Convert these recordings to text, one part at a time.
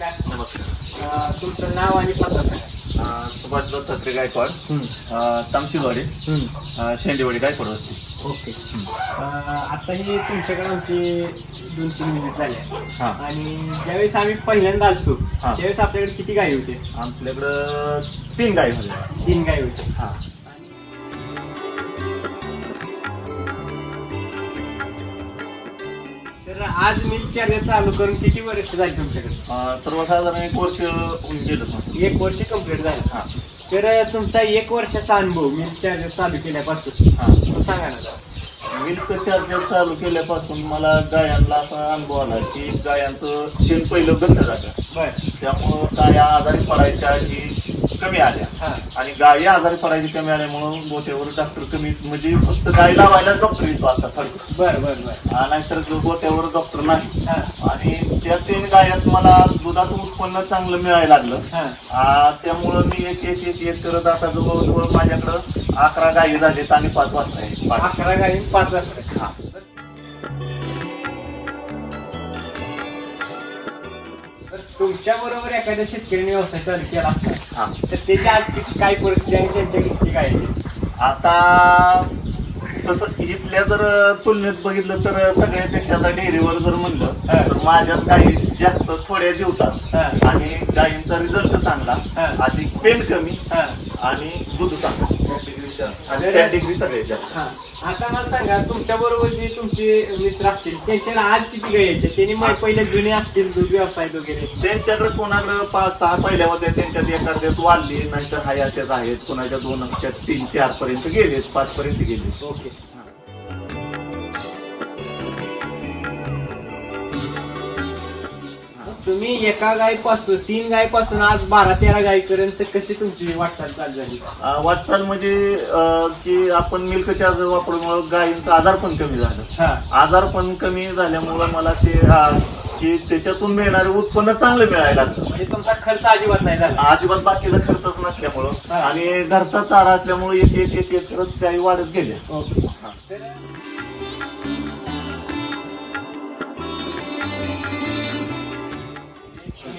नमस्कार. नमस्कार. अं, तुमचं नाव आणि पत्ता सांगा. अं, सुभाष दत्तात्रय गायकवाड. अं, तामशिलवाडी. अं, शेंडेवाडी गायकवाड वस्ती. ओके. आता ही तुमच्याकडे आमची दोन तीन मिनिट झाले. हा. आणि ज्यावेळेस आम्ही पहिल्यांदा आलतो हा. त्यावेळेस आपल्याकडे किती गायी होते आपल्याकडं तीन गाय होत्या. तीन गायी होते हा. आज मी चर्चा चालू करून किती वर्ष झाली तुमच्याकडे? अं, सर्वसाधारण एक वर्ष होऊन गेलं. एक वर्ष कंप्लीट झालं. हा. तर तुमचा एक वर्षाचा अनुभव मी चर्चा चालू केल्यापासून. हा. तो सांगा ना जरा. मिल्क चार्जर चालू केल्यापासून मला गायांना असा अनुभव आला की गायांचं शेण पहिलं गंध झालं. बर. त्यामुळं गाया आजारी पडायच्या ही कमी आल्या. हा. आणि गायी आजारी पडायची कमी आल्यामुळं गोट्यावर डॉक्टर कमी म्हणजे फक्त गाय लावायला डॉक्टर येतो आता सारखं बर बर बर. नाहीतर गोट्यावर डॉक्टर नाही. आणि त्या तीन गायात मला दुधाचं उत्पन्न चांगलं मिळायला लागलं. हा. त्यामुळं मी एक एक एक एक करत आता जवळजवळ माझ्याकडं अकरा गायी झालेत आणि पाच वाजता. अकरा गाडी पाच वाजता तुमच्या बरोबर एखाद्या शेतकऱ्याने व्यवसाय चालू केला असता हा. तर त्याची आज किती काय परिस्थिती आणि त्यांच्या किती काय? आता तसं इथल्या जर तुलनेत बघितलं तर सगळ्यापेक्षा आता डेअरीवर जर म्हणलं. तर माझ्याच गायी जास्त थोड्या दिवसात. आणि गायींचा रिझल्ट चांगला. अधिक पेन कमी आणि अरे. फॅट डिग्री सगळ्यात जास्त. हा. आता मला सांगा तुमच्या बरोबर जे तुमचे मित्र असतील त्यांच्याकडे आज किती गाय येते त्यांनी मग पहिले जुने असतील दूध व्यवसाय वगैरे. त्यांच्याकडे कोणाकडे पाच सहा पहिल्या होत्या त्यांच्यात एखाद्यात वाढली नाहीतर हाय असेच आहेत. कोणाच्या दोन तीन चार पर्यंत गेलेत पाच पर्यंत गेले ओके. तुम्ही एका गायपासून तीन गायपासून आज बारा तेरा गायपर्यंत कशी तुमची वाटचाल चालू झाली अं, वाटचाल म्हणजे अं, की आपण मिल्क चार्जर वापरल्यामुळं गायींचा आजार पण कमी झालं हा आजार पण कमी झाल्यामुळं मला ते अं, की त्याच्यातून मिळणारे उत्पन्न चांगलं मिळायला लागलं म्हणजे तुमचा खर्च अजिबात नाही झाला अजिबात बाकीचा खर्चच नसल्यामुळं हा. आणि घरचा चारा असल्यामुळे एक एक एक एक करत गायी वाढत गेल्या ओके हा. तर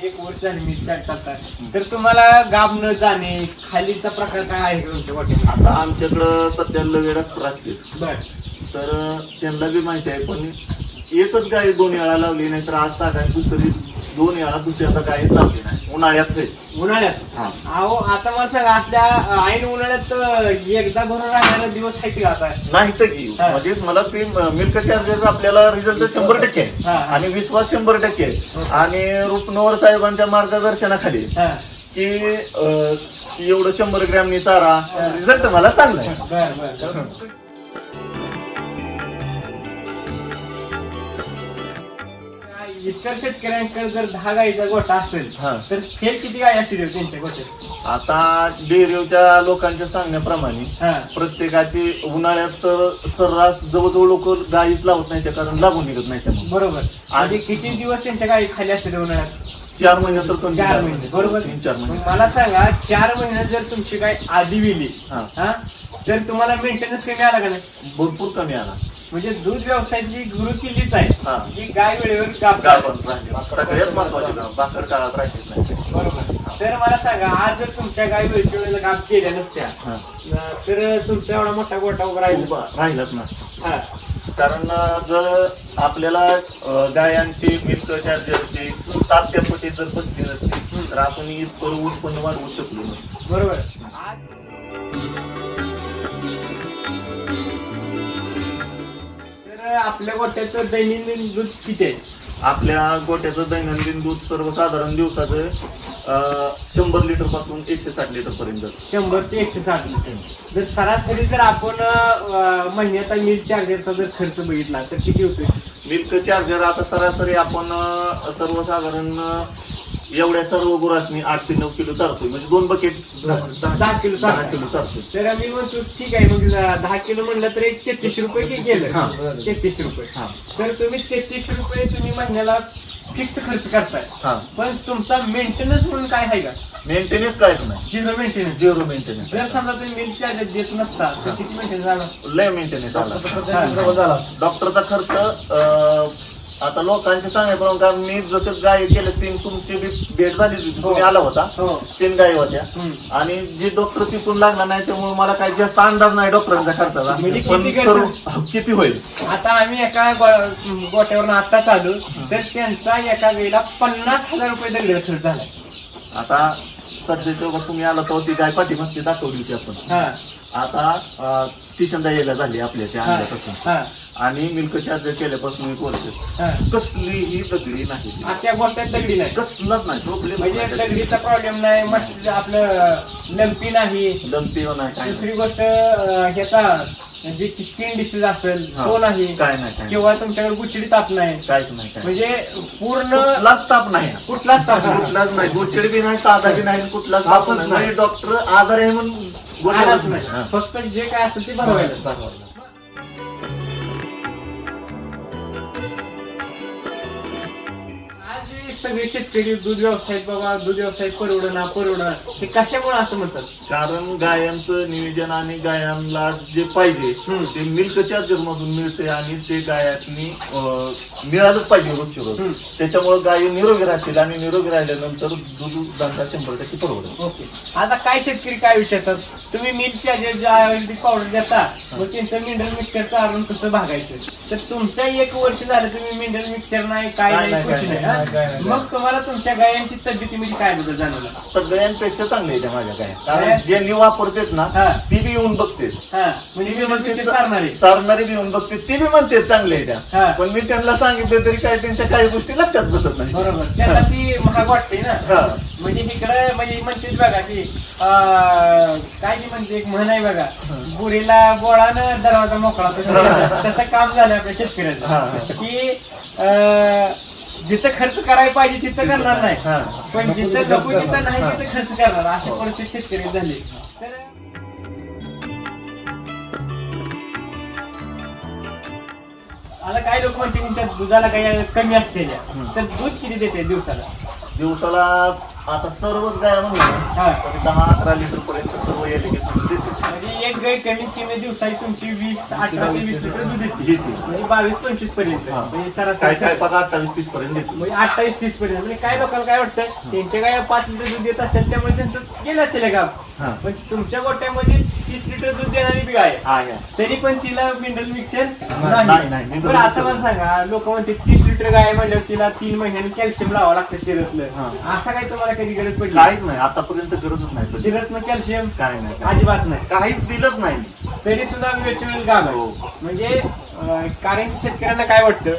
एक वर्ष झाली मी स्टार्ट चालतात. तर तुम्हाला गाब न जाणे खालीचा प्रकार काय आहे तुमच्या वाटेल आता आमच्याकडं सध्या लवेडा असते बर. तर त्यांना बी माहिती आहे पण एकच गाय दोन वेळा लावली नाही तर आज तागाय दुसरी दोन वेळा दुसऱ्यांदा गाय लावली नाही. उन्हाळ्याच आहे उन्हाळ्यात? हा. अहो आता मला सांगा असल्या ऐन उन्हाळ्यात अं, एकदा भरून राहणारा दिवस आहे की आता? नाही तर की. हा. म्हणजे मला ते मिल्क चार्जर आपल्याला रिझल्ट शंभर टक्के आहे. हा. आणि विश्वास शंभर टक्के आहे. आणि रुपनवर साहेबांच्या मार्गदर्शनाखाली हा. की अं, एवढं शंभर ग्रॅमनी तारा रिझल्ट मला चांगला आहे. बर बर. इतर शेतकऱ्यांकडे जर दहा गायीचा गोठा असेल हा. तर फेल किती गाय असतील त्यांच्या गोठ्यात? आता डेअरीच्या लोकांच्या सांगण्याप्रमाणे हा. प्रत्येकाची उन्हाळ्यात तर सर्रास जवळजवळ लोक गाईच लावत नाही त्या कारण लागून निघत नाही त्यामुळे. बरोबर. म्हणजे किती दिवस त्यांच्या गायी खाली असतील उन्हाळ्यात? चार महिने तर कमी चार महिने. बरोबर. तीन चार महिने. मग मला सांगा चार महिन्यात जर तुमची गाय आधी विली हा. हा तर तुम्हाला मेंटेनन्स कमी आला का नाही? भरपूर कमी आला. म्हणजे दूध व्यवसायाची गुरु किल्लीच आहे हा. की गाय वेळेवर गाभ गाभण राहिली. सगळ्यात महत्वाची गाव भाकड काळात राहिलीच नाही. बरोबर. तर मला सांगा आज जर तुमच्या गाय वेळच्या वेळेला गाभ केल्या नसत्या हा. अं, तर तुमचा एवढा मोठा गोठा उभा राहिला उभा राहिलाच नसतं. हा. कारण अं, जर आपल्याला अं, गायांची मिल्क चार्जरची सात त्या पटी जर बसली नसती तर आपण इतकं उत्पन्न वाढवू शकलो नसतो. बरोबर. आपल्या गोट्याचं दैनंदिन दूध किती आहे? आपल्या गोट्याचं दैनंदिन दूध सर्वसाधारण दिवसाचं अं, शंभर लिटरपासून एकशे साठ लिटर पर्यंत. जातं. शंभर ते एकशे साठ लिटर. जर सरासरी जर आपण अं, महिन्याचा मिल्क चार्जरचा जर खर्च बघितला तर किती होतोय? मिल्क चार्जर आता सरासरी आपण अं, सर्वसाधारण अं, एवढ्या सर्व गुरासनी आठ ते नऊ किलो चालतोय म्हणजे दोन बकेट दहा किलो दहा. किलो चालतोय तर मी म्हणतो ठीक आहे मग दहा किलो म्हणलं तर एक तेहतीस रुपये की हा. गेलं तेहतीस रुपये. हा. तर तुम्ही तेहतीस रुपये तुम्ही महिन्याला फिक्स खर्च करताय. हा. पण तुमचा मेंटेनन्स म्हणून काय आहे का? मेंटेनन्स कायच नाही. झिरो मेंटेनन्स झिरो मेंटेनन्स जर समजा तुम्ही मिल्क चार्जर देत नसता तर किती मेंटेनन्स झाला? लय मेंटेनन्स आला डॉक्टरचा खर्च अं, आता लोकांचे सांगायप्रमाणे कारण मी जसं गाय केलं तीन तुमची बी भेट झाली होती. तुम्ही आला होता. हो. तीन गायी होत्या. आणि जे डॉक्टर तिथून लागला नाही त्यामुळे मला काही जास्त अंदाज नाही डॉक्टरांचा खर्चाचा. म्हणजे किती पण खर्च? सर्व किती होईल? आता आम्ही एका गो- गोट्यावरून आता चालू. तर त्यांचा एका वेळेला पन्नास हजार रुपये दंड खर्च झालाय आता सध्या तेव्हा तुम्ही आला तेव्हा ती गाय पाठीमागची दाखवली होती आपण. हा. आता अं, तिसऱ्यांदा यायला झाली आपल्या त्या हा आणि मिल्क चार्जर केल्यापासून एक वर्ष हा. कसलीही दगडी नाही. आता गोट्यात दगडी नाही. कसलाच नाही प्रॉब्लेम म्हणजे दगडीचा प्रॉब्लेम नाही मस्त आपलं लंपी नाही. दमपी नाही काय दुसरी गोष्ट अं, ह्याचा जे स्किन डिसीज असेल हा. तो नाही. काय नाही काय किंवा तुमच्याकडे गुचडी ताप नाही. काहीच नाही काय म्हणजे पूर्ण कुठलाच ताप नाही. कुठलाच ताप नाही. कुठलाच नाही. गोचिड बी नाही साधा बी नाही कुठलाच ताप तापच नाही. नाही. डॉक्टर आजार आहे म्हणून आलाच नाही. फक्त जे काय असेल ते भरवायला आज हे सगळे शेतकरी दूध व्यवसाय बाबा दूध व्यवसाय परवडणार परवडणार हे कशामुळे असं म्हणतात? कारण गायांचं नियोजन आणि गायांना जे पाहिजे. ते मिल्क चार्जर मधून मिळते आणि ते गायासनी अं, मिळालंच पाहिजे रोजचे रोज. त्याच्यामुळे गायी निरोगी राहतील आणि निरोगी राहिल्यानंतर दूध धंदा शंभर टक्के परवडेल ओके आता काय शेतकरी काय विचारतात तुम्ही मिल्कच्या जे जे आयुर्वेदिक पावडर देता मग त्यांचं मिनरल मिक्सर चालून कसं भागायचं तर तुमच्या एक वर्ष झालं तुम्ही मिनरल मिक्सर नाही काय काय नाही नाही, कुछ काय नाही नाही, काय हा? नाही. मग तुम्हाला तुमच्या गायांची तब्येतीमध्ये काय बदल जाणवला सगळ्यांपेक्षा चांगले आहे त्या माझ्या गाया? कारण ज्यांनी वापरतेत ना हा. ती बी येऊन बघते हा. म्हणजे मिक्सर म्हणते चालणार आहे चालणारी बी येऊन बघते ती बी म्हणते चांगले आहे हा. त्या पण मी त्यांना सांगितलं तरी काय त्यांच्या काही गोष्टी लक्षात बसत नाही. बरोबर. त्याला ती महाग वाटते ना. हा. म्हणजे इकडे म्हणजे म्हणते बघा की अं, काय ती म्हणते एक म्हण आहे बघा. बुरीला बोळानं दरवाजा मोकळा तसं तसं काम झालं आपल्या हा, शेतकऱ्याचं. हा. की अं, जिथं खर्च करायला पाहिजे तिथं करणार नाही. हा. पण जिथं नको तिथं नाही तिथं खर्च करणार. अशी परिस्थिती शेतकरी झाली. तर आता काही लोक म्हणते तुमच्या दुधाला काही कमी असते तर दूध किती देते दिवसाला? दिवसाला आता सर्वच गाया म्हणून हा. दहा अकरा लिटर पर्यंत सर्व येते. एक गाय कमीत कमी दिवसाची तुमची वीस अठरा ते वीस लिटर दूध देते. देते. म्हणजे बावीस पंचवीसपर्यंत. हा. म्हणजे काय सरासरी काय पाच अठ्ठावीस तीस पर्यंत देते. म्हणजे अठ्ठावीस तीस पर्यंत. म्हणजे काय लोकांना काय वाटतं? त्यांच्या गाय पाच लिटर दूध देत असतील त्यामुळे त्यांचं गेलं असेल गाव हा. पण तुमच्या गोट्यामध्ये तीस लिटर दूध देणारी बी गाय. आहे. हा या. तरी पण तिला मिनरल मिक्सर नाही, नाही, नाही mineral बरं आता मला सांगा लोक म्हणते तीस लिटर गाय म्हणल्यावर तिला तीन महिन्याने कॅल्शियम लावावं लागतं शरीरातलं हा. असा काही तुम्हाला कधी गरज पडली काहीच नाही आतापर्यंत गरजच नाही तशी. शरीरातलं कॅल्शियम काय नाही अजिबात नाही काहीच दिलंच नाही तरी सुद्धा वेळच्या वेळेस गाव आहे. हो. म्हणजे अं, कारण की शेतकऱ्यांना काय वाटतं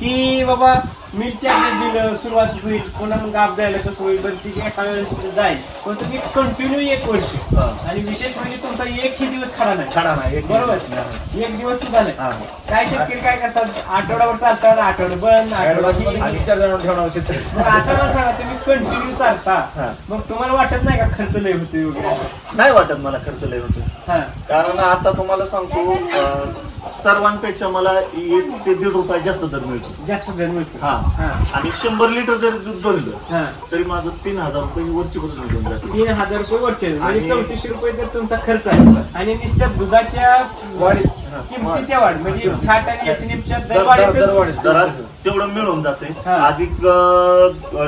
की बाबा मिरच्या दिलं सुरुवात होईल पुन्हा मग गाप जायला कसं होईल बरं ती एका वेळेस जाईल पण तुम्ही कंटिन्यू एक वर्ष हा. आणि विशेष म्हणजे तुमचा एकही दिवस खडा नाही खडा नाही एक बरोबर. एक दिवस सुद्धा नाही हा. काय शेतकरी काय करतात आठवड्यावर चालतात आठवडा बंद आठवडा ही. आता मला सांगा तुम्ही कंटिन्यू चालता हा. मग तुम्हाला वाटत नाही का खर्च लय होते वगैरे? नाही वाटत मला खर्च लय होतो हा कारण आता तुम्हाला सांगतो सर्वांपेक्षा मला एक ते दीड रुपये जास्त दर मिळतो. जास्त दर मिळतो. हा. हा. आणि शंभर लिटर जरी दूध धरलं हा. तरी माझं तीन हजार रुपये वरची बसून निघून जाते. तीन हजार रुपये वरचे. म्हणजे आणि- चौतीसशे रुपये तर तुमचा खर्च आहे. आणि नुसत्या दुधाच्या वाढीत. किमतीच्या वाढ म्हणजे फॅट आणि दर- वाढीत तेवढं मिळून जाते. हा. अधिक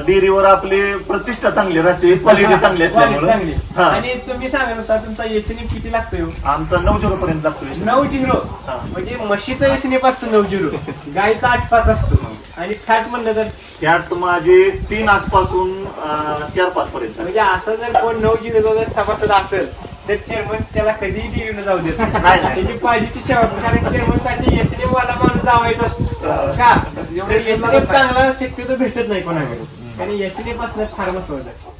डेअरीवर आपली प्रतिष्ठा चांगली राहते क्वालिटी चांगली वाढीत चांगली. असल्यामुळे हा. आणि तुम्ही सांगत होता तुमचा एसएनएफ किती लागतोय? आमचा नऊ झिरो पर्यंत लागतो नऊ झिरो हा. म्हणजे म्हशीचा एसएनएफ असतो नऊ झिरो गायचा आठ पाच असतो. आणि फॅट म्हणलं तर? त्यात माझे तीन आठपासून चार पाच पर्यंत. म्हणजे असं जर कोण नऊ झिरो जर सभासद असेल तर चेअरमन त्याला कधीही टीव्हीनं जाऊ देत नाही. त्याची पाहिजे ती सेवा कारण चेअरमनसाठी एसएनएफ वाला माणूस जावायचा असतो. का? एसएनएफ चांगला शक्यतो भेटत नाही कोणाकडे. कारण एसएनएफ असणं फार महत्वाचं आहे.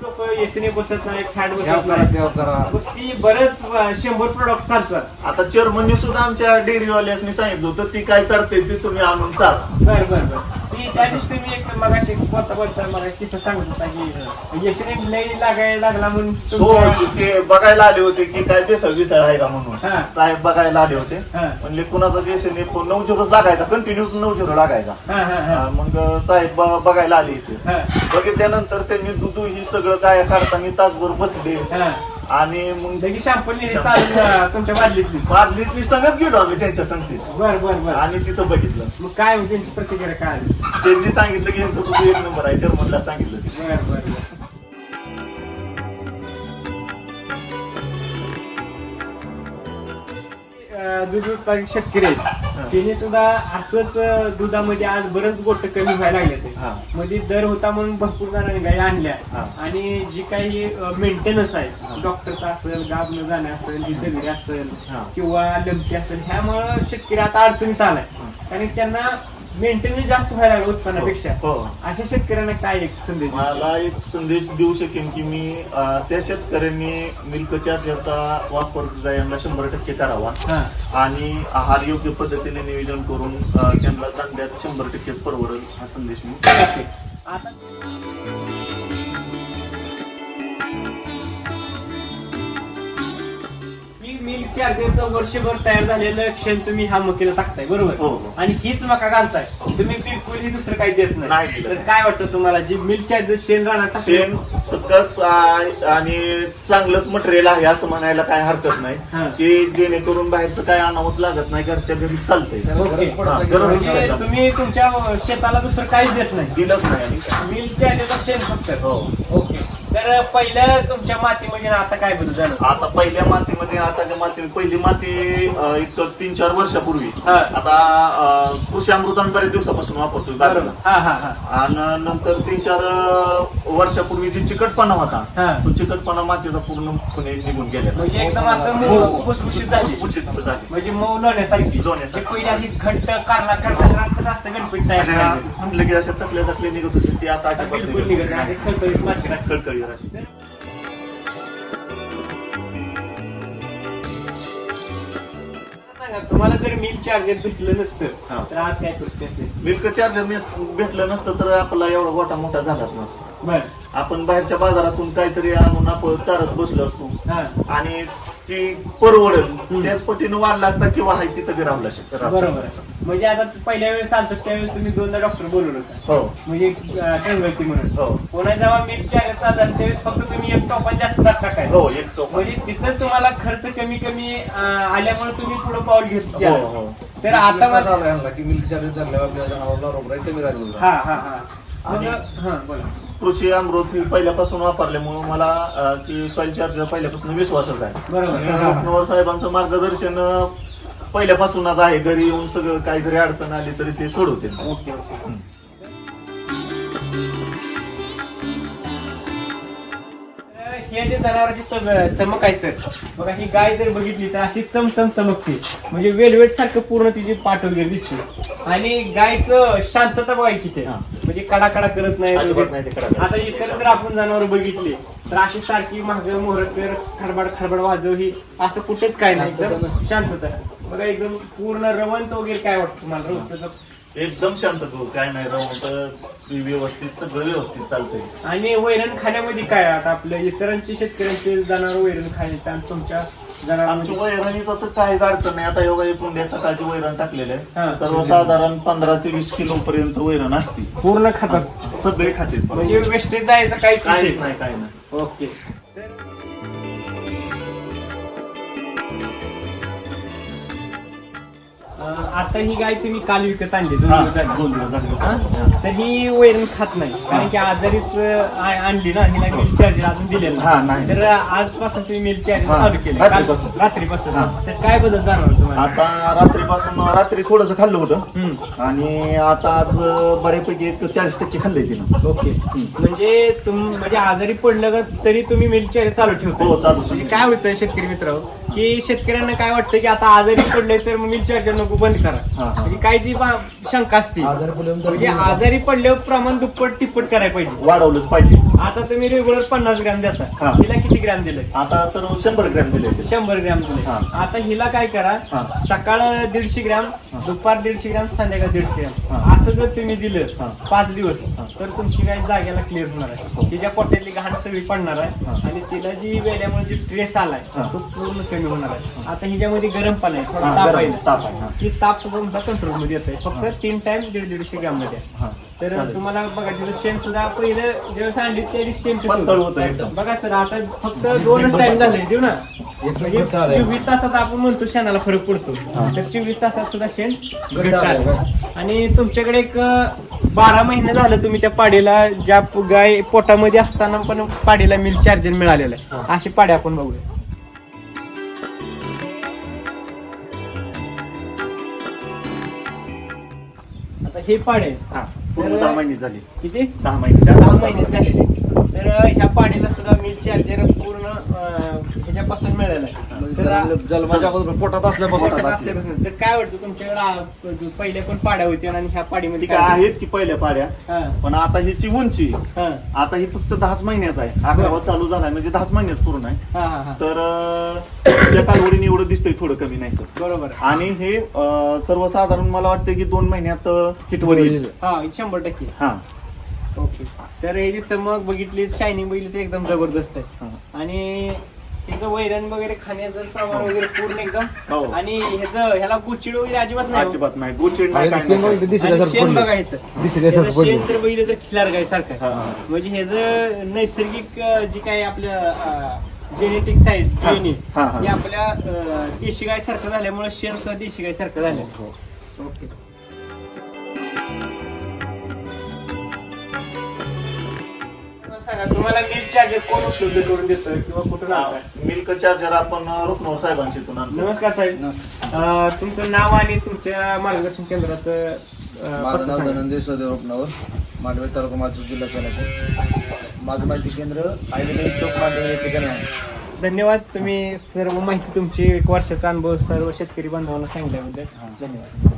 लोक बसत नाही फॅट ह्याव बसत करा नाही. तेव्हा करा. मग ती बरंच शंभर प्रोडक्ट चालतात. आता चेअरमनने सुद्धा आमच्या डेअरीवाल्यासनी सांगितलं होतं ती काय चालते ती तुम्ही आणून चाल. बर बर बर. ती त्या दिवशी तुम्ही एक मगाशी बोलता बोलता मला किस्सा सांगत होता की एसएनएफ लई लागायला लागला म्हणून हो तुमच्या- ते बघायला आले होते की काय बेसळ बिसळ आहे का म्हणून. हा. साहेब बघायला आले होते. हा. म्हणले कुणाचा जेसीने नऊ झिरोच लागायचा कंटिन्यूच नऊ झिरो लागायचा. हा हा हा. हा, मग साहेब ब- बघायला आले इथे. हा. बघितल्यानंतर त्यांनी दुधू ही सगळं काय काढताना तासभर बसले. हा. आणि मग लगी शॅम्पल चालू तुमच्या बादलीतली. बादलीतली संगच गेलो आम्ही त्यांच्या संगतीच बर बर बर. आणि तिथं बघितलं. मग काय त्यांची प्रतिक्रिया काय? आली त्यांनी सांगितलं की यांचं तुझं एक नंबर आहे चर्मनला सांगितलं ते. बर बर बर. दूध उत्पादक शेतकरी आहेत तिने सुद्धा असंच दुधामध्ये आज बरंच गोट कमी व्हायला लागले ते. मध्ये दर होता म्हणून भरपूर जणांनी गाई आणल्या. आणि जी काही मेंटेनन्स. आहे डॉक्टरचा असेल गाब न जाणे असेल डिलिव्हरी असेल. किंवा लंपी असेल ह्यामुळं शेतकरी आता अडचणीत आलाय कारण त्यांना मेंटेनन्स जास्त व्हायला लागलं उत्पन्नापेक्षा. हो अशा शेतकऱ्यांना काय एक संदेश? मला एक संदेश देऊ शकेन की मी अं, त्या शेतकऱ्यांनी मिल्क चार्जरचा वापर गायांना शंभर टक्के करावा. हा. आणि आहार योग्य पद्धतीने नियोजन करून अं, त्यांना धंद्यात शंभर टक्के परवडेल हा संदेश मी. आता चार्जरचं वर्षभर तयार झालेलं क्षण तुम्ही हा मकीला टाकताय हो, बरोबर? हो. आणि हीच मका घालताय. तुम्ही बिलकुल ही दुसरं काही देत नाही. तर काय वाटतं तुम्हाला? जी मिल्क चार्जर शेण राहणार शेण सकस आणि चांगलंच मटेरियल आहे असं म्हणायला काय हरकत हा. नाही की जेणेकरून बाहेरचं काय आणावंच लागत नाही घरच्या घरी चालतंय. ओके हा, गरज म्हणजे नाही. तुम्ही तुमच्या शेताला दुसरं काहीच देत नाही. दिलंच नाही. आणि. मिल्क चार्जरचं शेण फक्त. हो. ओके. तर पहिल्या तुमच्या मातीमध्ये आता काय बदल झालं आता पहिल्या मातीमध्ये आताच्या माती पहिली माती अं, एक तीन चार वर्षापूर्वी हा. आता अं, कृषी अमृत आम्ही बरेच दिवसापासून वापरतोय बागेला हा हा हा आणि नंतर तीन चार अं, वर्षापूर्वी जी चिकटपणा होता हा. तो चिकटपणा मातीचा पूर्णपणे निघून गेलेला म्हणजे एकदम असं हो. मऊ- खुसखुशीत झाली खुसखुशीत झाली. म्हणजे मऊ लोण्यासारखी लोण्यासारखी. ते पहिली अशी घट्ट कारला करणार कसं असतं गणपती तयार अशा करायचं. म्हणलं की अशा चकल्या चकल्या निघत होती ती आता अजिबात बिलकुल निघत नाही, अशी खळखळीत माती राहते. खळखळी सांगा तुम्हाला जर मिल चार्जर भेटलं नसतं. तर आज काय परिस्थिती असली असती? मिल्क चार्जर भेटलं नसतं तर आपला एवढा गोटा मोठा झालाच नसता बर आपण बाहेरच्या बाजारातून काहीतरी आणून आपण चारत बसलो असतो हा आणि ती परवडेल त्याच पटीनं वाढला असता किंवा हाय तिथं बी राहला शकतं राहू बरोबर शकतं. म्हणजे आता पहिल्या वेळेस चालतं त्यावेळेस तुम्ही दोनदा डॉक्टर बोलवलं होता. हो. म्हणजे टंगळती म्हणून. हो. पुन्हा जेव्हा मिल चार्जर चालतात त्यावेळेस फक्त तुम्ही एक टॉपात जास्त साथ टाकाय हो एक टोप. म्हणजे तिथंच तुम्हाला खर्च कमी कमी अं, आल्यामुळे तुम्ही पुढे पाऊल घेत हो गेला. हो. तर आता बस- की झाल्यावर आपल्या जनावरांना रोगराई कमी राहिली हा हा हा. आणि- मग- हा बोला. कृषी अमृत ही पहिल्यापासून वापरल्यामुळे मला अं, की सॉइल चार्जर पहिल्यापासून विश्वासच आहे. बरोबर. पवार साहेबांचं मार्गदर्शन अं, पहिल्यापासूनच आहे घरी येऊन सगळं काही जरी अडचण आली तरी ते सोडवते ओके ओके. तर हे जे जनावरांची चम- चमक आहे सर बघा ही गाय जर बघितली तर अशी चमचम चमकते. म्हणजे वेलवेट सारखं पूर्ण तिची पाठ वगैरे दिसते. आणि गायचं शांतता बघा किती आहे. हा. म्हणजे कडा कडा करत नाही. अजिबात नाही ते कडा करत. आता इतर जर आपण जनावर बघितली तर अशी सारखी माग मोहरकर खडबड खडबड वाजव ही असं कुठेच काय नाही. शांतता. बघा एकदम पूर्ण रवंत वगैरे काय वाटतं तुम्हाला? रवंताचं एकदम शांत करू काय नाही राहून तर व्यवस्थित सगळं व्यवस्थित चालतंय. आणि वैरण खाण्यामध्ये काय? आता आपल्या इतरांचे शेतकऱ्यांचे जनावर वैरण खायचं आणि तुमच्या आमच्या जनावरांमध्ये वैरणीचं तर काहीच अडचण नाही. आता योगा सकाळची वैरण टाकलेलं हा. सर्वसाधारण पंधरा ते वीस किलो पर्यंत वैरण असते. पूर्ण खातात? सगळे खाते म्हणजे वेस्टेज जायचं काहीच काहीच विषय नाही काय नाही. ओके. आता ही गाय तुम्ही काल विकत आणली दोन दिवस झाले. दोन दिवस झाले. हा? तर ही वैरण खात नाही कारण की आजारीच आ- आणली ना हिला मिल चार्जर अजून दिलेलं हा, नाही. तर आजपासून तुम्ही मिल चार्जर हा, चालू केलं काल- रात्रीपासून. हा. तर काय बदल जाणवलं तुम्हाला आता रात्रीपासून रात्री थोडस खाल्लं होतं हम्म. आणि आता आज बऱ्यापैकी एक चाळीस टक्के खाल्लंय तिनं ओके म्हणजे तुम म्हणजे आजारी पडलं का तरी तुम्ही मिल चार्जर चालू ठेवता हो, चालू. म्हणजे काय होतं शेतकरी मित्र की शेतकऱ्यांना काय वाटतं की आता आजारी पडले तर मिल चार्जर नको बंद हा, करा हा. म्हणजे काही जी बा- शंका असते आजारी म्हणजे आजारी पडल्यावर प्रमाण दुप्पट तिप्पट करायला पाहिजे वाढवलंच पाहिजे आता तुम्ही रेग्युलर पन्नास ग्रॅम देता हा. हिला किती ग्रॅम दिलंय आता सर्व शंभर ग्रॅम दिले ते. शंभर ग्रॅम दिले हा. आता हिला काय करा हा. सकाळ दीडशे ग्रॅम हा. दुपार दीडशे ग्रॅम संध्याकाळ दीडशे ग्रॅम हा. असं जर तुम्ही दिलं हा. पाच दिवस हा. तर तुमची काय जागेला क्लिअर होणार आहे तिच्या पोट्यातली घाण सगळी पडणार आहे हा. आणि तिला जी वेल्यामुळे जी ट्रेस आलाय हा. तो पूर्ण कमी होणार आहे आता हिच्यामध्ये गरम पाणी आहे थोडा हा, ताप गरम आहे. ताप आहे, हा. ती ताप सुद्धा तुमचा कंट्रोलमध्ये येतोय फक्त तीन टाइम दीड दीडशे ग्रॅममध्ये. हा. तर चालेल. तुम्हाला बघा तिथं शेण सुद्धा पहिलं ज्यावेळेस आणली त्या दिवशी शेण पातळ होतं. एकदम बघा सर आता फक्त दोनच टाइम झाले देऊ ना म्हणजे घट्ट आलंय. चोवीस तासात आपण म्हणतो शेणाला फरक पडतो तर चोवीस तासात सुद्धा शेण घट्ट आलंय. आलं आणि तुमच्याकडे एक अं, बारा महिने झालं तुम्ही त्या पाडीला ज्या प- गाय पोटामध्ये असताना पण पाडीला मिल्क चार्जर मिळालेलं आहे अशी पाडी आपण बघूया हे पाडे हा पूर्ण दहा महिने झाले. किती? दहा महिने. दहा महिने झालेले. तर ह्या पाडीला सुद्धा मिल्क चार्जर पूर्ण ह्याच्यापासून जन्माच्या अगोदर पोटात असल्यापासून. तर काय वाटतं तुमच्याकडे पहिल्या पण पाड्या होत्या आणि ह्या पाडीमध्ये काय आहेत की पहिल्या पाड्या हा, पण आता हिची उंची हा, आता ही फक्त दहाच महिन्याचा आहे. अकरावा चालू झालाय म्हणजे दहाच महिन्यात पूर्ण आहे. हा, हा, हा. तर अं, त्या कालवडीने एवढं दिसतंय थोडं कमी नाही तर. बरोबर आणि हे अं, सर्वसाधारण मला वाटतं की दोन महिन्यात हिटवर येईल. हा शंभर टक्के. हा. तर ह्याची चमक बघितली शायनिंग बघितली तर एकदम जबरदस्त आहे हा. आणि त्याचं वैरण वगैरे खाण्याचं प्रमाण वगैरे पूर्ण एकदम हो. आणि ह्याचं ह्याला गुचिड वगैरे अजिबात नाही हो. अजिबात नाही गुचिड नाही काय आणि शेण. बघायचं शेण. तर बघितलं तर खिलार गाय सारखं हा, आहे हा. म्हणजे ह्याचं नैसर्गिक अं, जी काही आपलं जेनेटिक साईड हा, हा, हा. हे आपल्या अं, देशी गाय सारखं झाल्यामुळे शेण सुद्धा देशी गाय सारखं झालं हो. ओके सांगा तुम्हाला मिल्क चार्जर कोण उपलब्ध करून देतं किंवा कुठून आणताय? मिल्क चार्जर आपण रुक्मोर साहेबांशीतून आणतो. नमस्कार साहेब. अं, तुमचं नाव आणि तुमच्या मार्गदर्शन केंद्राचं अं, माझं पत्ता नाव सांगा. धनंजय सदेव रोपणावर मांडवे तालुका जिल्हा सोलापूर माझं माहिती केंद्र आयुर्वेदिक चौक मांडवे या ठिकाणी आहे. धन्यवाद. तुम्ही सर्व माहिती तुमची एक वर्षाचा अनुभव सर्व शेतकरी बांधवांना सांगितल्याबद्दल. धन्यवाद.